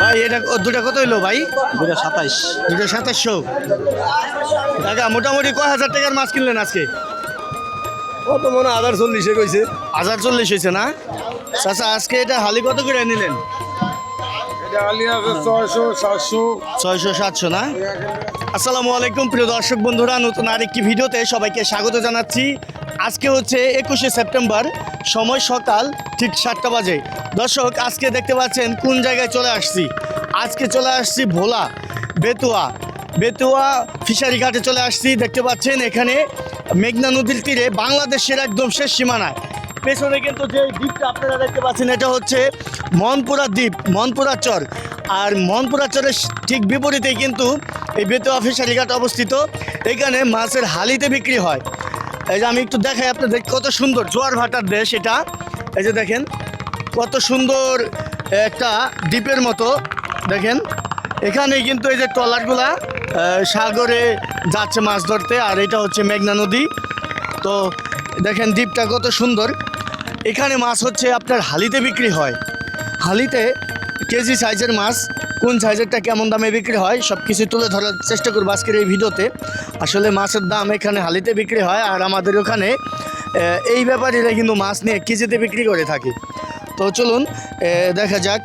ভাই এটা দুটা কত হইল ভাই? দুটা সাতাইশ। দুটো সাতাশশো টাকা মোটামুটি কয় হাজার টাকার মাছ কিনলেন আজকে? কত মনে আধার চল্লিশে কইছে। হাজার চল্লিশ হয়েছে না? চাচা আজকে এটা হালি কত করে নিলেন? ছয়শো সাতশো, না? আসসালামু আলাইকুম, প্রিয় দর্শক নতুন আরেকটি ভিডিওতে সবাইকে স্বাগত জানাচ্ছি। আজকে হচ্ছে একুশে সেপ্টেম্বর, সময় সকাল ঠিক সাতটা বাজে। দর্শক, আজকে দেখতে পাচ্ছেন কোন জায়গায় চলে আসছি? আজকে চলে আসছি ভোলা, বেতুয়া। বেতুয়া ফিশারি ঘাটে চলে আসছি। দেখতে পাচ্ছেন এখানে মেঘনা নদীর তীরে বাংলাদেশের একদম শেষ সীমানায়। পেছনে কিন্তু যে দ্বীপটা আপনারা দেখতে পাচ্ছেন, এটা হচ্ছে মনপুরা দ্বীপ, মনপুরা চর। আর মনপুরা চরের ঠিক বিপরীতেই কিন্তু এই বেতুয়া ফিশারি ঘাট অবস্থিত। এখানে মাছের হালিতে বিক্রি হয়। এই যে আমি একটু দেখাই আপনাদের কত সুন্দর জোয়ার ভাটার দেশ এটা। এই যে দেখেন, কত সুন্দর একটা দ্বীপের মতো। দেখেন, এখানে কিন্তু এই যে ট্রলারগুলা সাগরে যাচ্ছে মাছ ধরতে, আর এটা হচ্ছে মেঘনা নদী। তো দেখেন দ্বীপটা কত সুন্দর। এখানে মাছ হচ্ছে আপনার হালিতে বিক্রি হয়। হালিতে কেজি সাইজের মাছ, কোন সাইজেরটা কেমন দামে বিক্রি হয় সব কিছু তুলে ধরার চেষ্টা করব আজকের এই ভিডিওতে। আসলে মাছের দাম এখানে হালিতে বিক্রি হয় আর আমাদের ওখানে এই ব্যাপারীরা কিন্তু মাছ নিয়ে কেজিতে বিক্রি করে থাকে। তো চলুন দেখা যাক।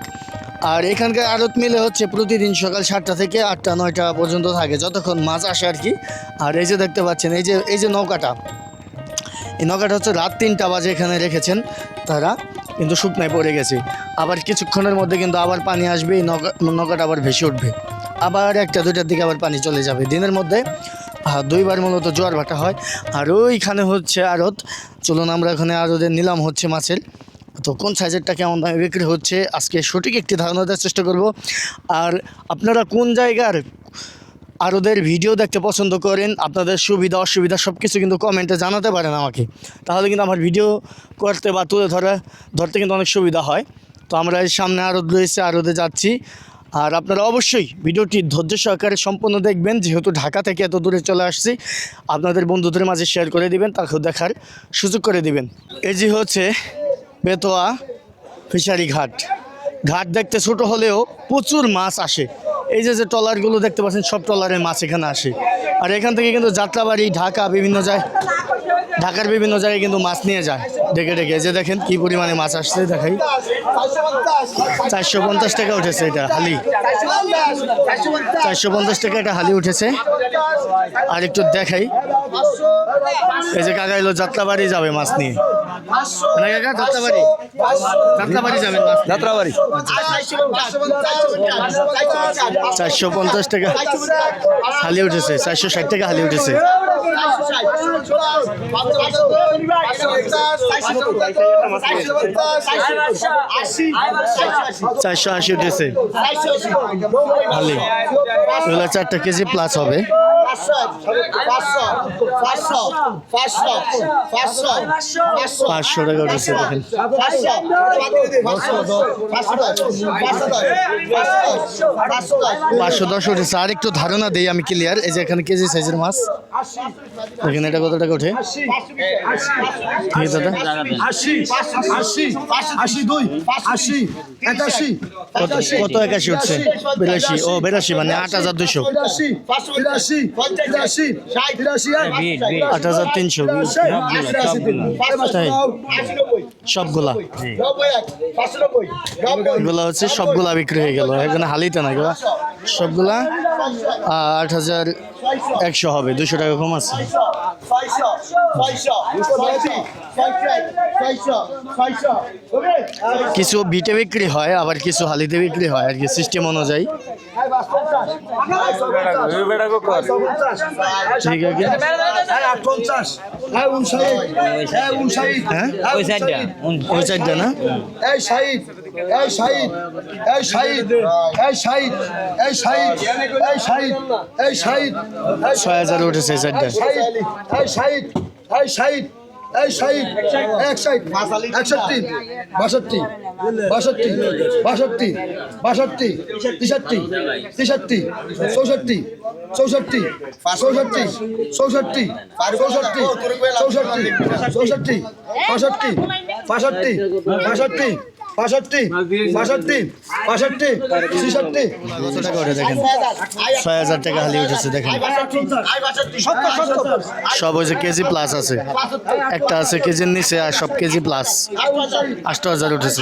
আর এখানকার আড়ত মিলে হচ্ছে প্রতিদিন সকাল সাতটা থেকে আটটা, নয়টা পর্যন্ত থাকে, যতক্ষণ মাছ আসে আর কি। আর এই যে দেখতে পাচ্ছেন, এই যে এই যে নৌকাটা এই নৌকাটা হচ্ছে রাত তিনটা বাজে এখানে রেখেছেন তারা, কিন্তু শুকনায় পড়ে গেছে। আবার কিছুক্ষণের মধ্যে কিন্তু আবার পানি আসবে, এই নৌকা নৌকাটা আবার ভেসে উঠবে। আবার একটা দুইটার দিকে আবার পানি চলে যাবে। দিনের মধ্যে দুইবার মূলত জোয়ার ভাটা হয়। আর ওইখানে হচ্ছে আড়ত। চলুন আমরা এখানে আড়তের নিলাম হচ্ছে মাছের। তো কোন সাইজেরটা কেমন দামে বিক্রি হচ্ছে? আজকে সঠিক একটি ধারণা দেওয়ার চেষ্টা করব। আর আপনারা কোন জায়গার আর ওদের ভিডিও দেখতে পছন্দ করেন, আপনাদের সুবিধা, অসুবিধা সব কিছু কিন্তু কমেন্টে জানাতে পারেন আমাকে। তাহলে কিন্তু আমার ভিডিও করতে বা তুলে ধরা, ধরতে কিন্তু অনেক সুবিধা হয়। তো আমরা সামনে আরদ রয়েছে আরদে যাচ্ছি। আর আপনারা অবশ্যই ভিডিওটি ধৈর্য সহকারে সম্পূর্ণ দেখবেন, যেহেতু ঢাকা থেকে এত দূরে চলে আসছি। আপনাদের বন্ধুদের মাঝে শেয়ার করে দিবেন, তাকেও দেখার সুযোগ করে দিবেন। এই যে হচ্ছে বেতোয়া ফিশারি ঘাট। ঘাট দেখতে ছোট হলেও প্রচুর মাছ আসে। এই যে যে ট্রলারগুলো দেখতে পাচ্ছেন, সব ট্রলারের মাছ এখানে আসে। আর এখান থেকে কিন্তু যাত্রাবাড়ি, ঢাকা, বিভিন্ন জায়গায় ঢাকার বিভিন্ন জায়গায় কিন্তু মাছ নিয়ে যায়। ডেকে ডেকে যে দেখেন কি পরিমাণে মাছ আসছে, দেখাই। চারশো পঞ্চাশ টাকা উঠেছে এটা হালি। চারশো পঞ্চাশ টাকা এটা হালি উঠেছে। আর একটু দেখাই। এই যে কাকা এলো যাত্রাবাড়ি যাবে মাছ নিয়ে। না কাকা যাত্রাবাড়ি? যাত্রাবাড়ি যাবেন যাত্রাবাড়ি। চারশো পঞ্চাশ টাকা হালি উঠেছে চারশো ষাট টাকা হালি উঠেছে। চারশো আশি উঠেছে। হালি এগুলো চারটা কেজি প্লাস হবে। পাঁচশো উঠেছে, দেখেন। পাঁচশো দশ উঠেছে। আর একটু ধারণা দেই আমি ক্লিয়ার এই যে এখানে কেজি সাইজের মাছ। দেখেন এটা কত টাকা ঠিক দাদা কত কত একাশি উঠছে বিরাশি। ও বিরাশি মানে আট হাজার দুশো আট হাজার তিনশো। সবগুলা? এগুলা হচ্ছে সবগুলা বিক্রি হয়ে গেল। এখানে হালিতে না এগুলা সবগুলা? আট হাজার একশো হবে, দুশো টাকা কম আছে। কিছু বিটে বিক্রি হয়, আবার কিছু হালিতে বিক্রি হয়, আর কি সিস্টেম অনুযায়ী। ঠিক আছে হ্যাঁ হ্যাঁ হ্যাঁ ওই সাইডটা না এই শাহিদ এই শাহিদ এই শাহিদ এই শাহিদ এই শাহিদ এই শাহিদ এই এই ছয় হাজার উঠেছে এই শাহিদ এই শাহিদ এই শাহিদ এই শাহিদ এক শাহিদ একষট্টি, বাষট্টি বাষট্টি বাষট্টি বাষট্টি, তেষট্টি তেষট্টি, চৌষট্টি চৌষট্টি চৌষট্টি চৌষট্টি চৌষট্টি চৌষট্টি চৌষট্টি পঁয়ষট্টি পঁয়ষট্টি পঁয়ষট্টি পঁয়ষট্টি পঁয়ষট্টি পঁয়ষট্টি ছেষট্টি। দেখেন ছয় হাজার টাকা হালি উঠেছে দেখেন। সব হয়েছে কেজি প্লাস আছে। একটা আছে কেজির নিচে আর সব কেজি প্লাস আষ্ট হাজার উঠেছে।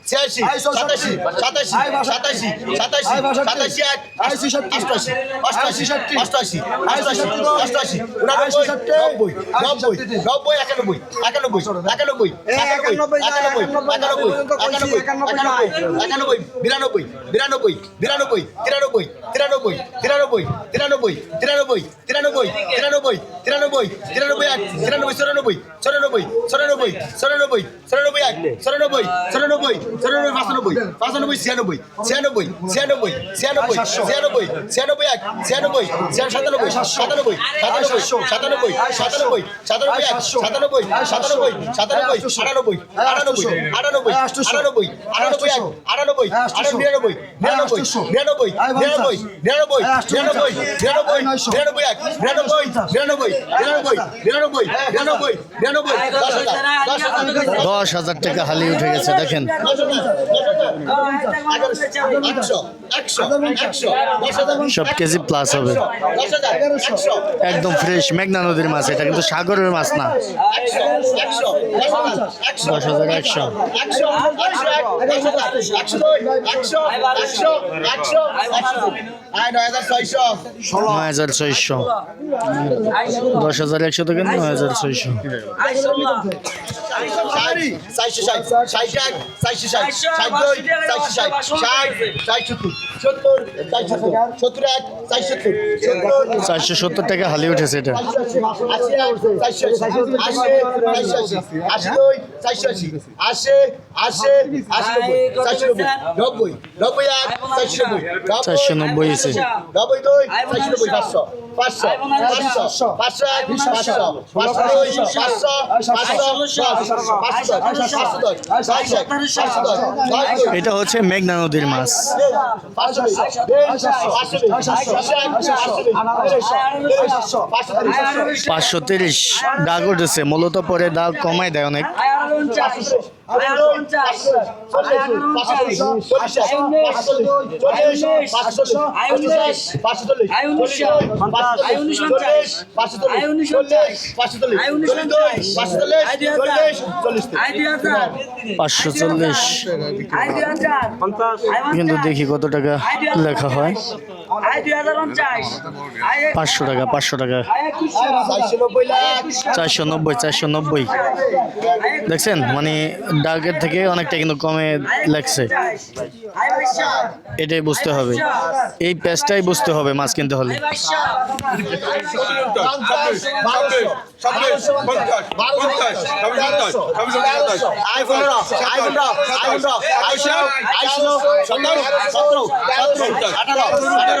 ষাট নব্বই নব্বই নব্বই একানব্বই একানব্বই একানব্বই একানব্বই একানব্বই একানব্বই একানব্বই একানব্বই বিরানব্বই বিরানব্বই বিরানব্বই তিরানব্বই তিরানব্বই তিরানব্বই তিরানব্বই তিরানব্বই তিরানব্বই তিরানব্বই তিরানব্বই তিরানব্বই তিরানব্বই এক, তিরানব্বই, চুরানব্বই চুরানব্বই চুরানব্বই চুরানব্বই চুরানব্বই এক, চুরানব্বই চুরানব্বই চুরানব্বই, পাঁচানব্বই পাঁচানব্বই, ছিয়ানব্বই ছিয়ানব্বই ছিয়ানব্বই ছিয়ানব্বই ছিয়ানব্বই ছিয়ানব্বই এক, ছিয়ানব্বই সাতানব্বই সাতানব্বই সাতানব্বই সাতানব্বই সাতানব্বই এক, সাতানব্বই সাতানব্বই সাতানব্বই, আটানব্বই আটানব্বই আটানব্বই আটানব্বই আটানব্বই এক, আটানব্বই আটানব্বই, নিরানব্বই নিরানব্বই নিরানব্বই নিরানব্বই নিরানব্বই বিরানব্বই বিরানব্বই বিরানব্বই এক বিরানব্বই বিরানব্বই বিরানব্বই বিরানব্বই বিরানব্বই বিরানব্বই দশ হাজার টাকা হালি উঠে গেছে দেখেন। সব কেজি প্লাস হবে। একদম ফ্রেশ মেঘনা নদীর মাছ এটা কিন্তু সাগরের মাছ না। দশ হাজার একশো। আয় নয় হাজার হাজার দশ হাজার একশো থেকে হাজার ছয়শো। চারশো সত্তর টাকা হালি উঠেছে এটা। চারশো নব্বই নব্বই দুই চারশো নব্বই পাঁচশো পাঁচশো পাঁচশো পাঁচশো এক পাঁচশো পাঁচশো দুই পাঁচশো পাঁচশো পাঁচশো পাঁচশো দশ পাঁচশো পাঁচশো দশ দশ এটা হচ্ছে মেঘনা নদীর মাছ পাঁচশো তিরিশ দাগ উঠেছে মূলত পরে দাগ কমাই দেয় অনেক পাঁচশো চল্লিশ কিন্তু দেখি কত টাকা লেখা হয়। পাঁচশো টাকা পাঁচশো টাকা চারশো নব্বই চারশো নব্বই দেখছেন মানে ডাকের থেকে অনেকটা কিন্তু কমে লাগছে এটাই বুঝতে হবে এই প্যাচটাই বুঝতে হবে মাছ কিনতে হলে আঠারো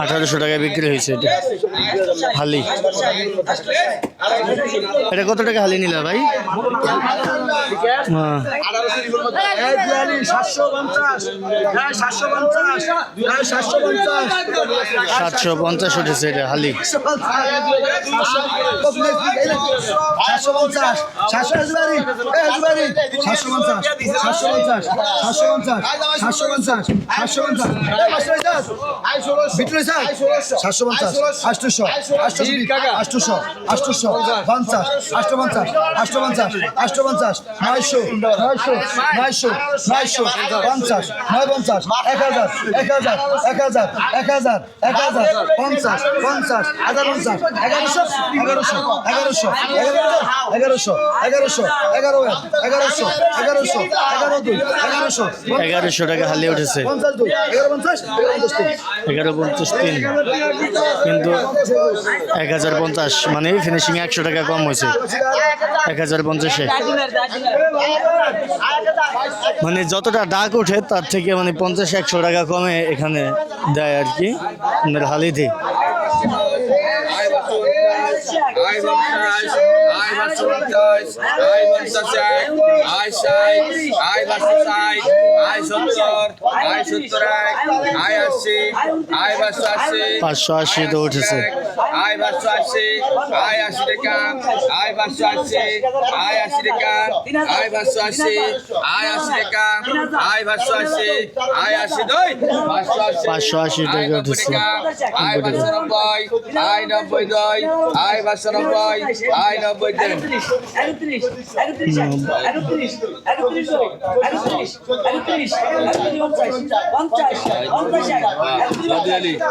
আঠারোশো টাকায় বিক্রি হয়েছে হালি এটা কত টাকা হালি নিলা ভাই সাতশো পঞ্চাশ উঠেছে এটা হালি সাতশো পঞ্চাশ সাতশো হাজবারি হাজবারি সাতশো পঞ্চাশ সাতশো পঞ্চাশ সাতশো পঞ্চাশ সাতশো পঞ্চাশ সাতশো পঞ্চাশ বিটুল ইজাজ সাতশো পঞ্চাশ আটশোশো আটশোশো আটশোশো আটশোশো পঞ্চাশ আটশো পঞ্চাশ আটশো পঞ্চাশ আটশো পঞ্চাশ নয়শো নয়শো নয়শো নয়শো পঞ্চাশ নয় পঞ্চাশ এক হাজার এক হাজার এক হাজার এক হাজার এক হাজার পঞ্চাশ পঞ্চাশ হাজার পঞ্চাশ এগারোশো এগারোশো এগারোশো এগারোশো এগারোশো এগারো এগারোশো এগারোশো এগারো দুই এগারোশো। এগারোশো টাকা হালি উঠেছে। পঞ্চাশ দুই এগারো পঞ্চাশ তিন। এগারো পঞ্চাশ তিন। কিন্তু এক হাজার পঞ্চাশ মানে ফিনিশিং একশো টাকা কম হয়েছে। এক হাজার পঞ্চাশে। মানে যতটা ডাক ওঠে তার থেকে মানে পঞ্চাশ একশো টাকা কমে এখানে দেয় আর কি। আপনার হালিতে আই পঞ্চাশ পঞ্চাশ আই পঞ্চাশ এক আই ষাট আই পাঁচশো ষাট আই সত্তর আই সত্তর এক আই আশি আই পাঁচশো আশি পাঁচশো আশি তো উঠেছে আই পাঁচশো আশি আই আশি টাকা আই পাঁচশো আশি আই আশি টাকা আই পাঁচশো আশি আই আশি টাকা আই পাঁচশো আশি আই আশি দুই পাঁচশো আশি পাঁচশো আশি টাকা উঠেছে। আই পাঁচশো নব্বই আই নব্বই দুই আই পাঁচশো নব্বই আই নব্বই তিন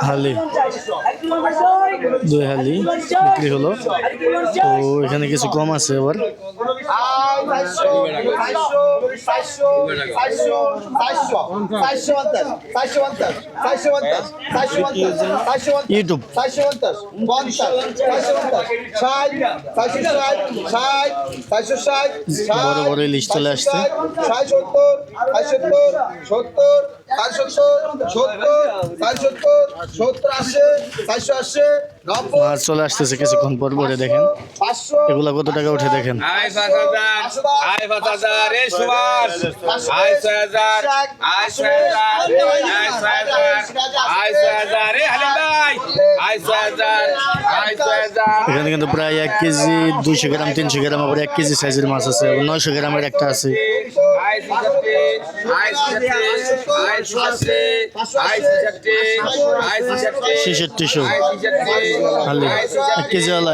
হালি। দুই হালি বিক্রি হলো। তো এখানে কিছু কম আছে আবার। ইউটিউব। বড় বড় ইলিশ চলে আসছে। সত্তর সত্তর সত্তর সত্তর সত্তর আশি চারশো আশি মাছ চলে আসতেছে কিছুক্ষণ পর পরে দেখেন। এগুলা কত টাকা উঠে দেখেন? এখানে কিন্তু প্রায় এক কেজি দুইশো গ্রাম তিনশো গ্রাম আবার এক কেজি সাইজের মাছ আছে নয়শো গ্রামের একটা আছে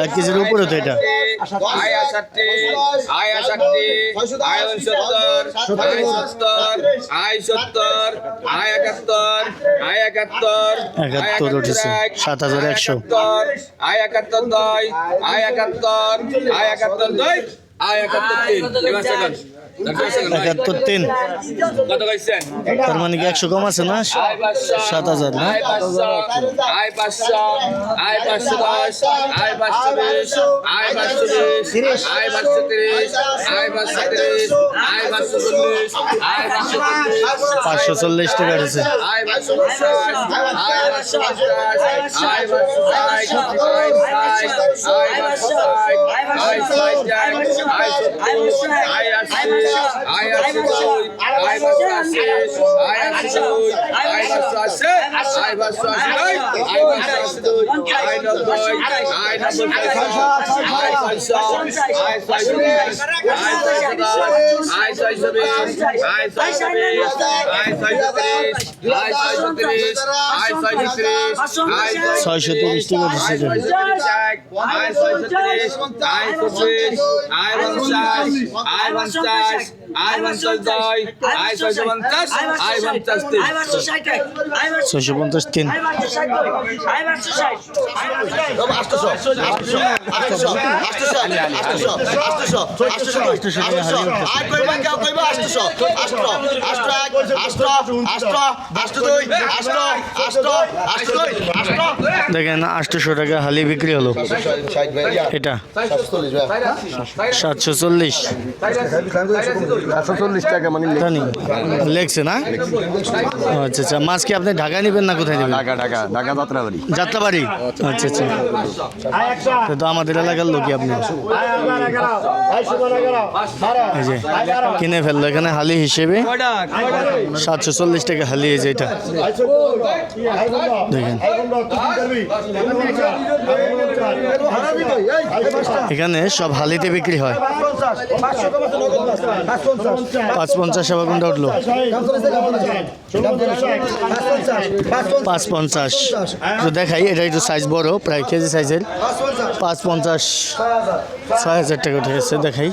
এক কেজির উপরে তো এটা একাত্তর সাত হাজার একশো আই একাত্তর আই একাত্তর আই একাত্তর দুই আয় একাত্তর তিন। এবার সেকেন্ড। একাত্তর তিন তার মানে কি একশো কম আছে না সাত হাজার না পাঁচশো চল্লিশ টাকা উঠেছে আই পাঁচশো আশি আই আশি দুই আই পাঁচশো আশি আই পাঁচশো আশি দুই আই পাঁচশো আশি দুই আই নব্বই আই নব্বই পয়সা আই ছয়শো আই ছয়শো বিশ আই ছয়শো দশ আই ছয়শো ত্রিশ টাকা আই পঁচিশ আই পঞ্চাশ আই পঞ্চাশ আই পঞ্চাশ দুই আই ছয়শো পঞ্চাশ তিন দেখেন আটশোশো টাকা হালি বিক্রি হলো এটা সাতশো চল্লিশ একশো চল্লিশ টাকা মানে জানি। লেগছে না? আচ্ছা আচ্ছা। মাছ কি আপনি ঢাকায় নেবেন না কোথায় নেবেন? ঢাকা ঢাকা। ঢাকা যাত্রাবাড়ি। যাত্রাবাড়ি? আচ্ছা আচ্ছা। তো আমাদের এলাকার লোকই আপনি। এই যে কিনে ফেলল। এখানে হালি হিসেবে সাতশো চল্লিশ টাকা হালি এই যে এটা। দেখেন। এখানে সব হালিতে বিক্রি হয়। পাঁচ পঞ্চাশ সেবা কোনটা উঠল। পাঁচ পঞ্চাশ তো দেখাই এটা একটু সাইজ বড় প্রায় কেজি সাইজের পাঁচ পঞ্চাশ ছয় হাজার টাকা উঠে গেছে দেখাই।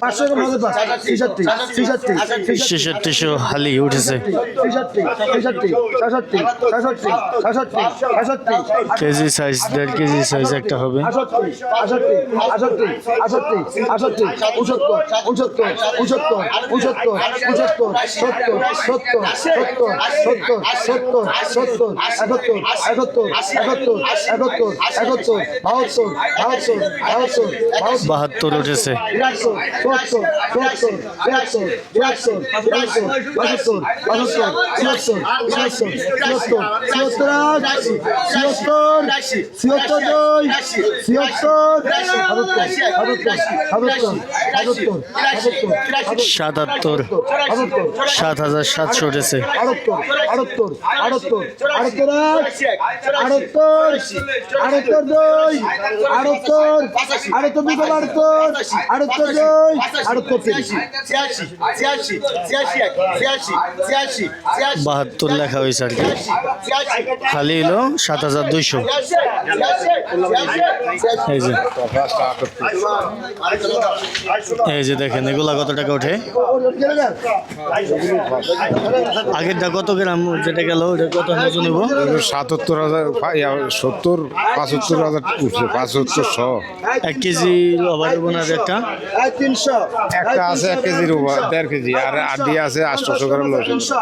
পাঁচশো পাঁচ ছেষট্টিশো হালি উঠেছে কেজি সাইজ দেড় কেজি সাইজ একটা হবে বাহাত্তর উঠেছে সাতাত্তর সাত হাজার সাতশো উঠেছে আটাত্তর আটাত্তর আটাত্তর আটাত্তর আটাত্তর দুই আটাত্তর আটাত্তর দুশো আটাত্তর আটাত্তর দুই আটাত্তর তিরিশ বাহাত্তর লেখা হয়েছে আর কি। খালি হলো সাত হাজার দুইশো। এই যে। এই যে দেখেন এগুলা কত টাকা ওঠে? আগেরটা কত গ্রাম যেটা গেল ওটা কত ওজন নেব সাতাত্তর হাজার সত্তর পঁচাত্তর হাজার পঁচাত্তর শ। এক কেজি বোনার একটা? তিনশো। একটা আছে এক কেজির উপর, দেড় কেজি আর আড্ডি আছে আটশোশো গ্রাম লসে তিনশো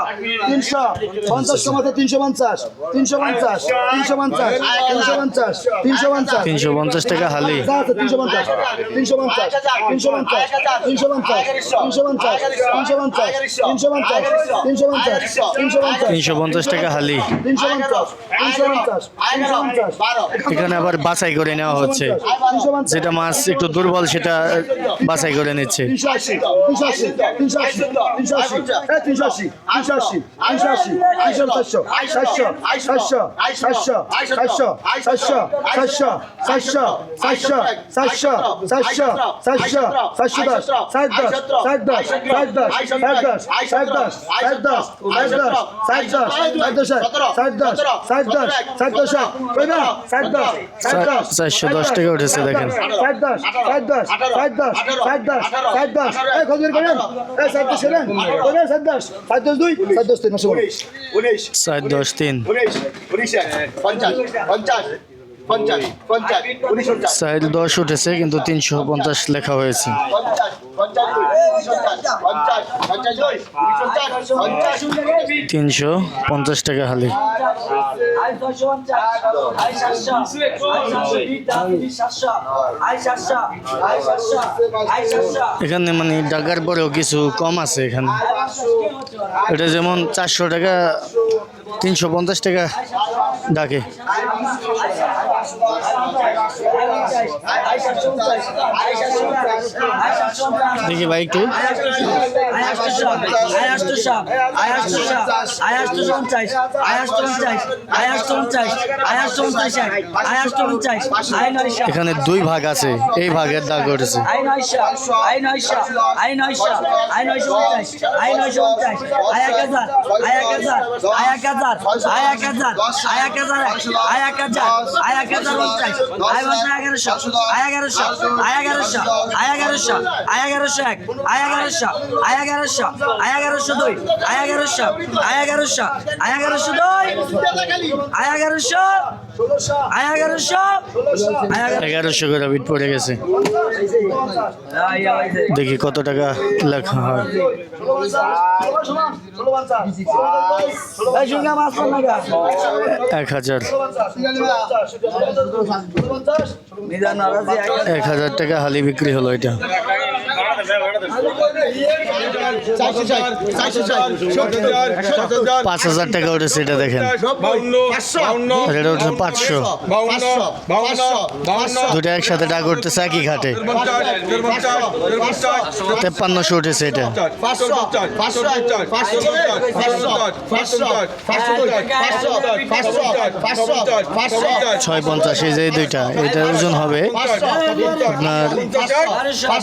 তিনশো পঞ্চাশ কমাতে তিনশো পঞ্চাশ তিনশো পঞ্চাশ তিনশো পঞ্চাশ তিনশো পঞ্চাশ তিনশো পঞ্চাশ তিনশো পঞ্চাশ টাকা হালি তিনশো পঞ্চাশ তিনশো পঞ্চাশ তিনশো পঞ্চাশ তিনশো পঞ্চাশ তিনশো পঞ্চাশ তিনশো পঞ্চাশ তিনশো পঞ্চাশ তিনশো পঞ্চাশ তিনশো পঞ্চাশ তিনশো পঞ্চাশ টাকা হালি তিনশো পঞ্চাশ তিনশো পঞ্চাশ তিনশো পঞ্চাশ এখানে আবার বাছাই করে নেওয়া হচ্ছে যেটা মাছ একটু দুর্বল সেটা বাছাই করে নিচ্ছে তিনশো তিনশো তিনশো আশি এই তিনশো আশি তিনশো আশি তিনশো আশি চারশো চারশো চারশো চারশো চারশো চারশো চারশো চারশো চারশো চারশো চারশো চারশো দশ ষাট দশ ষাট দশ ষাট দশ ষাট দশ ষাট দশ ষাট দশ ষাট দশ দশ ষাট দশ ষাট দশ ষাট দশ ষাট দশ দশ ষাট দশ চারশো দশ দশ ষাট দশ ষাট দশ ষাট দশ ষাট দশ সাত দশ তিন পঞ্চাশ। পঞ্চাশ। সাইড দশ উঠেছে কিন্তু তিনশো পঞ্চাশ লেখা হয়েছে। তিনশো পঞ্চাশ টাকা হালি। এখানে মানে ডাকার পরেও কিছু কম আছে এখানে। এটা যেমন চারশো টাকা তিনশো পঞ্চাশ টাকা ডাকে। দেখি ভাই একটু এখানে দুই ভাগ আছে এই ভাগের দাগ ঘটেছে আয়া কাজার আয়া কাজার আয়া কাজার আয়া কাজার আয়া কাজার আয়া কাজার হাজার পঞ্চাশ আয় পঞ্চাশ এগারোশো। আয় এগারোশো। আয় এগারোশো। আয় এগারোশো। আয় এগারোশো এক। আয় এগারোশো। আয় এগারোশো। আয় এগারোশো দুই। আয় এগারোশো। আয় এগারোশো। আয় এগারোশো দুই। আয় এগারোশো। আয় এগারোশো। করে বিট পড়ে গেছে। দেখি কত টাকা লেখা হয়। এক হাজার। এক হাজার টাকা হালি বিক্রি হলো এটা। পাঁচ হাজার টাকা উঠেছে এটা দেখেন। এটা উঠেছে পাঁচশো। দুটা একসাথে টাকা উঠতেছে একই ঘাটে। তেপ্পান্নশো উঠেছে এটা। ছয় পঞ্চাশ এই যে দুইটা, এটার ওজন হবে আপনার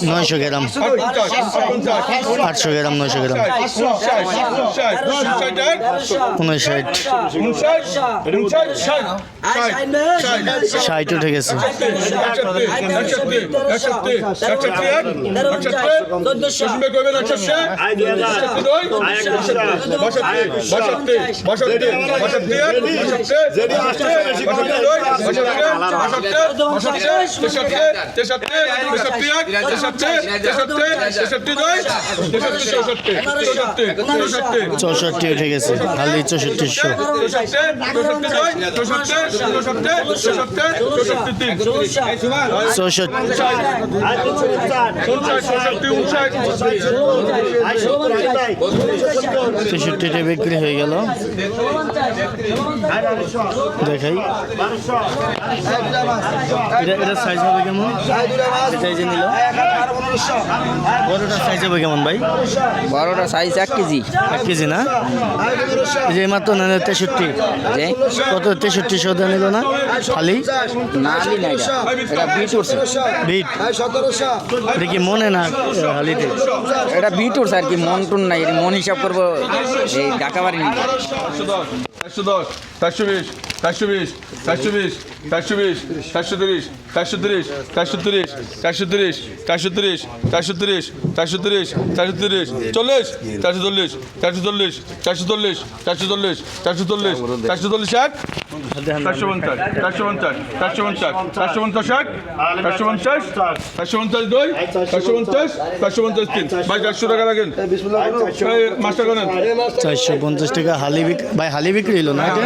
নয়শো গ্রাম। আটশো গ্রাম নয়শো গ্রাম উনষাট ষাট উঠে গেছে চৌষট্টি উঠে গেছে হালি চৌষট্টিশো চৌষট্টি তেষট্টিটা বিক্রি হয়ে গেল দেখাই এটা এটা সাইজ হবে কেমন? নিল। সাইজ হবে কেমন ভাই? সাইজ এক কেজি। এক কেজি না? যে মাত্র না তেষট্টি। কত? তেষট্টি সদা নিল না? খালি? না এটা। বিট উঠছে। বিট? এটা কি মনে না হালিতে? এটা বিট উঠছে আর কি মন টুন নাই। মন হিসাব করব এই নিতে চারশো দশ চারশো বিশ চারশো বিশ চারশো বিশ চারশো বিশ চারশো তিরিশ চারশো তিরিশ চারশো তিরিশ চারশো তিরিশ চারশো তিরিশ চারশো তিরিশ চারশো তিরিশ চারশো তিরিশ, চল্লিশ চারশো চল্লিশ চারশো চল্লিশ চারশো চল্লিশ চারশো চল্লিশ চারশো চল্লিশ চারশো চল্লিশ এক চারশো পঞ্চাশ চারশো পঞ্চাশ চারশো পঞ্চাশ চারশো পঞ্চাশ এক চারশো পঞ্চাশ চারশো পঞ্চাশ দুই চারশো পঞ্চাশ চারশো পঞ্চাশ তিন। ভাই চারশো টাকা রাখেন। মাস্টার করেন। চারশো পঞ্চাশ টাকা হালি বিক্রি ভাই হালি বিক্রি হলো না এটা?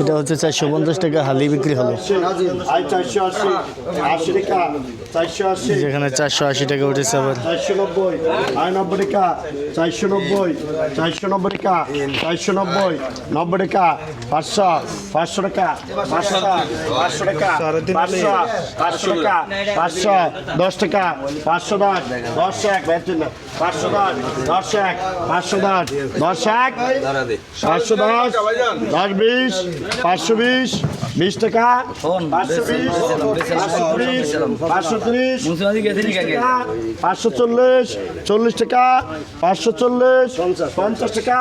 এটা হচ্ছে চারশো পঞ্চাশ টাকা হালি বিক্রি হলো। চারশো আশি আশি টাকা চারশো আশি যেখানে চারশো আশি টাকা উঠেছে আবার। চারশো নব্বই নব্বই টাকা চারশো নব্বই চারশো নব্বই টাকা চারশো নব্বই নব্বই টাকা পাঁচশো। পাঁচশো টাকা পাঁচশো পাঁচশো টাকা পাঁচশো পাঁচশো টাকা পাঁচশো দশ টাকা পাঁচশো দশ দশ এক পাঁচশো দশ দশ এক পাঁচশো দশ দশ এক পাঁচশো দশ দশ বিশ পাঁচশো বিশ বিশ টাকা পাঁচশো বিশ পাঁচশো ত্রিশ পাঁচশো ত্রিশ টাকা, পাঁচশো চল্লিশ চল্লিশ টাকা পাঁচশো চল্লিশ পঞ্চাশ টাকা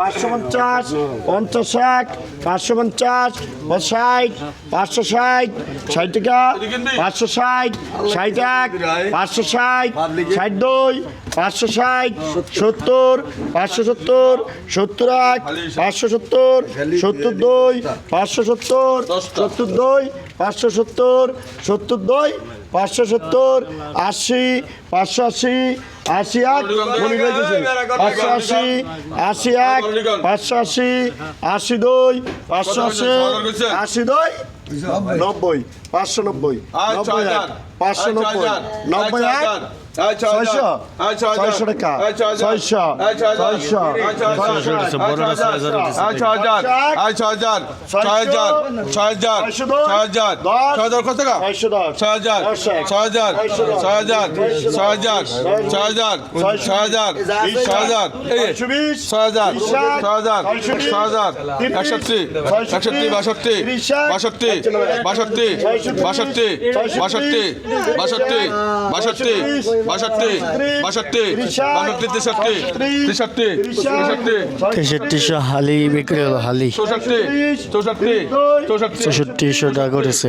পাঁচশো পঞ্চাশ পঞ্চাশ এক পাঁচশো পঞ্চাশ ষাট, পাঁচশো ষাট ষাট টাকা, পাঁচশো ষাট ষাট এক, পাঁচশো ষাট ষাট দুই, পাঁচশো ষাট, সত্তর, পাঁচশো সত্তর সত্তর এক, পাঁচশো সত্তর সত্তর দুই, পাঁচশো সত্তর সত্তর দুই পাঁচশো সত্তর সত্তর দুই পাঁচশো সত্তর আশি পাঁচশো আশি আশি এক পাঁচশো আশি আশি এক পাঁচশো আশি আশি দুই পাঁচশো আশি আশি দুই নব্বই পাঁচশো নব্বই নব্বই এক পাঁচশো নব্বই নব্বই এক ছয়শো টাকা ছয়শো ছয়শো ছয়শো ছয় হাজার উঠেছে হাজার আয় ছ হাজার ছয় হাজার ছয় হাজার ছয় হাজার ছয় হাজার কত টাকা ছয় হাজার ছয় হাজার ছয় হাজার ছয় হাজার ছয় হাজার ছয় হাজার ছয় হাজার ছয় হাজার ছয় হাজার ছয় হাজার একষট্টি একষট্টি বাষট্টি বাষট্টি বাষট্টি বাষট্টি বাষট্টি বাষট্টি বাষট্টি তেষট্টিশো হালি বিক্রি হলো হালি। চৌষট্টিশো টাকা উঠেছে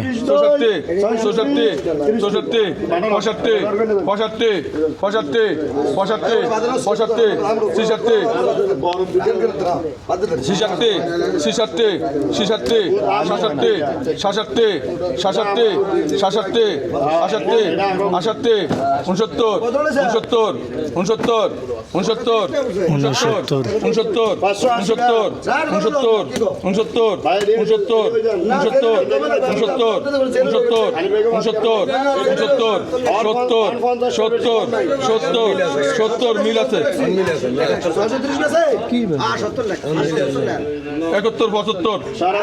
উনসত্তর উনসত্তর উনসত্তর উনসত্তর উনসত্তর উনসত্তর। উনসত্তর উনসত্তর উনসত্তর উনসত্তর উনসত্তর উনসত্তর উনসত্তর উনসত্তর উনসত্তর উনসত্তর সত্তর সত্তর সত্তর সত্তর মিল আছে। একাত্তর পঁচাত্তর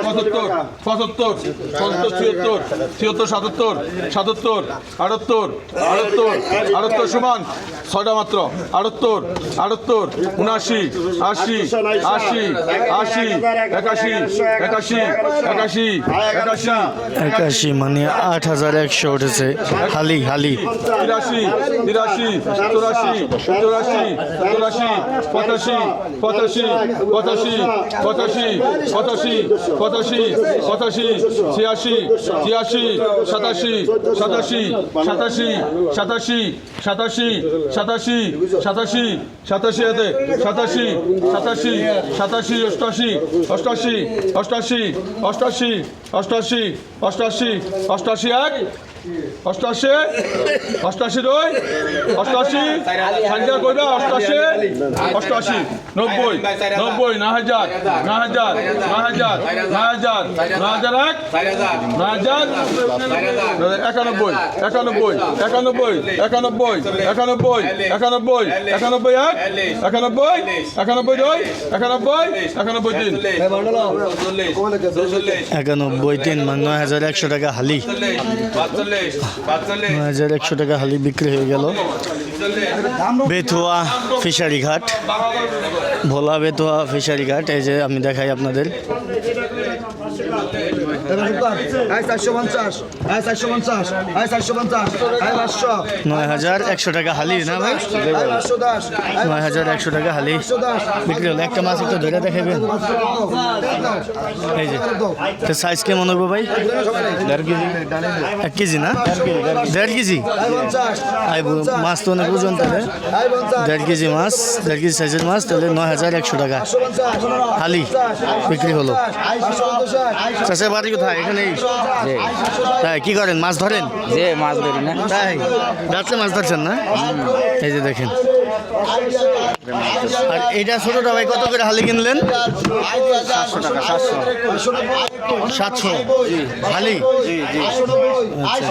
পঁচাত্তর পঁচাত্তর পঁচাত্তর ছিয়াত্তর ছিয়াত্তর সাতাত্তর সাতাত্তর আটাত্তর আটাত্তর আটাত্তর সমান ছয়টা মাত্র। আটাত্তর আটাত্তর উনআশি আশি আশি আশি একাশি একাশি একাশি একাশি একাশি মানে আট হাজার একশো উঠেছে। হালি হালি। তিরাশি তিরাশি চৌরাশি চৌরাশি চৌরাশি পঁচাশি পঁচাশি পঁচাশি পঁচাশি পঁচাশি পঁচাশি পঁচাশি ছিয়াশি ছিয়াশি সাতাশি সাতাশি সাতাশি সাতাশি সাতাশি সাতাশি সাতাশি সাতাশি হাতে, সাতাশি সাতাশি সাতাশি, অষ্টাশি অষ্টাশি অষ্টাশি অষ্টাশি অষ্টাশি অষ্টাশি অষ্টাশি, এক। অষ্টাশি অষ্টাশি দুই? অষ্টাশি সংখ্যা কইবা অষ্টাশি অষ্টাশি নব্বই। নব্বই, না হাজার। না হাজার। না হাজার। না হাজার। না হাজার এক? না হাজার? একানব্বই। একানব্বই। একানব্বই। একানব্বই। একানব্বই। একানব্বই। একানব্বই এক? একানব্বই? একানব্বই দুই? একানব্বই? একানব্বই তিন? একানব্বই তিন নয় হাজার একশো টাকা হালি। নয় হাজার একশো টাকা হালি বিক্রি হয়ে গেল। বেথুয়া ফিশারি ঘাট। ভোলা বেথুয়া ফিশারি ঘাট এই যে আমি দেখাই আপনাদের আয় চারশো পঞ্চাশ আয় চারশো পঞ্চাশ আয় চারশো পঞ্চাশ আয় পাঁচশো নয় হাজার একশো টাকা হালি নয় হাজার একশো টাকা হালি। বিক্রি হলো। একটা মাছ একটু ধরে ভাই? এক কেজি না? দেড় কেজি? তো অনেক ওজন তাহলে। দেড় কেজি মাছ, দেড় কেজি সাইজের মাছ, তাহলে নয় হাজার একশো টাকা। হালি, বিক্রি হলো। বাড়ি কোথায়? এখানেই তাই কি করেন? মাছ ধরেন? যে মাছ ধরি না। তাই রাত্রে মাছ ধরছেন না? এই যে দেখেন। আর এটা ছোটটা ভাই কত করে হালি কিনলেন? সাতশো টাকা সাতশো। সাতশো। হালি? আয়